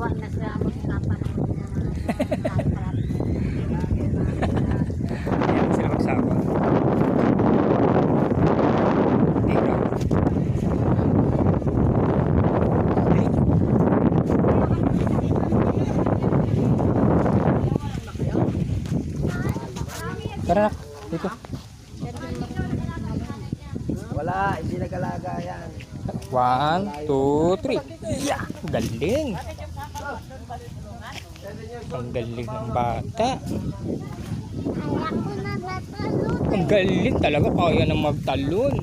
Kawawa na sa magkapan. Ayan sila magsawa. Dito. Tara na, dito. Wala, hindi nag-alaga yan. One, two, three. Yeah! Galing! Ang galing ng bata. Ang galing talaga. Kaya na magtalon.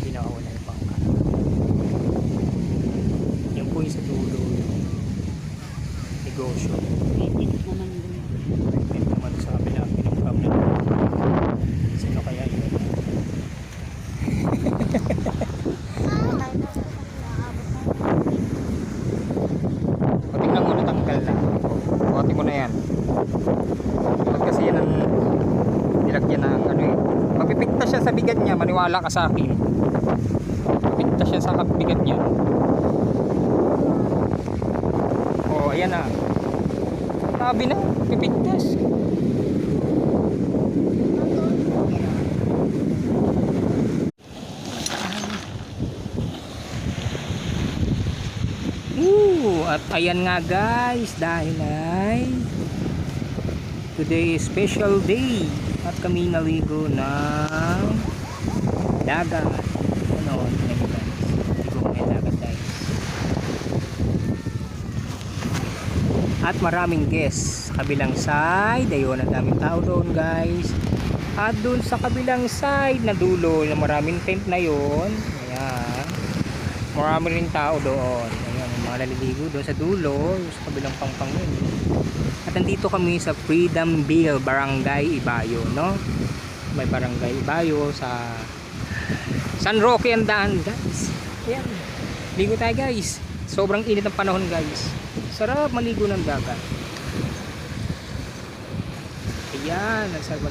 Hindi nakawala yung bangka. Yan po yung sa dulo yung negosyo. May naman sa kabila pinagpam na sino kaya yun? O tingnan mo natanggal na. O tingnan mo na yan. Ba't kasi yan ang nilagyan ng ano eh. Mapipigta siya sa bigat niya, maniwala ka sa akin. Mapipigta siya sa bigat niya. O, ayan na. Sabi na, pipigtas. Woo! At ayan nga guys, dahil ay today is special day at kami naligo ng dagat. Ano, tingnan nyo guys. Ligo kami ng dagat guys. At maraming guests kabilang side. Ayun, ang daming tao doon guys. At doon sa kabilang side na dulo, na maraming tent na yon. Ayan. Marami rin tao doon. Ayan, mga naliligo doon sa dulo, sa kabilang pangpang yun. At nandito kami sa Freedom Bill, Barangay Ibayo, no? May Barangay Ibayo sa San Roque ang daan, guys. Ayan. Ligo tayo, guys. Sobrang init ng panahon, guys. Sarap maligo ng dagat. Ayan, nasa